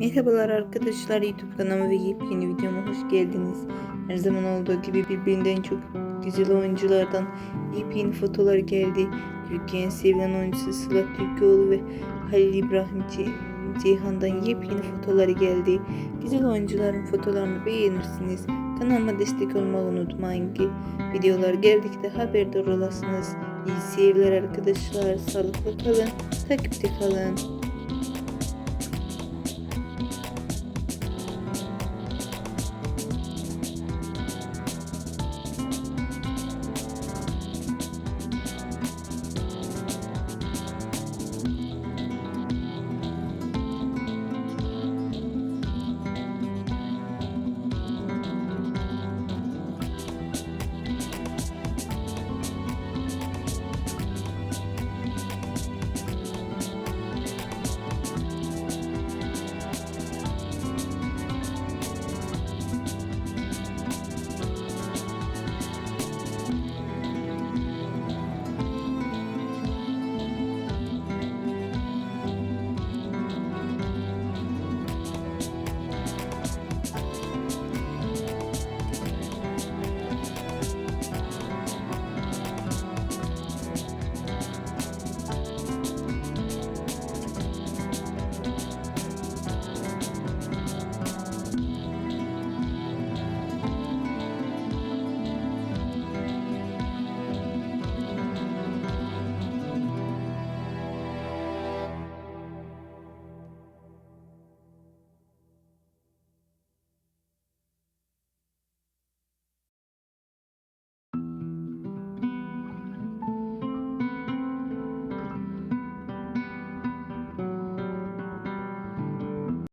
Merhabalar arkadaşlar YouTube kanalıma ve yepyeni videoma hoş geldiniz. Her zaman olduğu gibi birbirinden çok güzel oyunculardan yepyeni fotolar geldi. Türkiye'nin sevilen oyuncusu Sıla Türkoğlu ve Halil İbrahim Ceyhan'dan yepyeni fotoları geldi. Güzel oyuncuların fotolarını beğenirsiniz. Kanalıma destek olmayı unutmayın ki videolar geldikçe haberdar olasınız. İyi seyirler arkadaşlar. Sağlıklı kalın. Takipte kalın.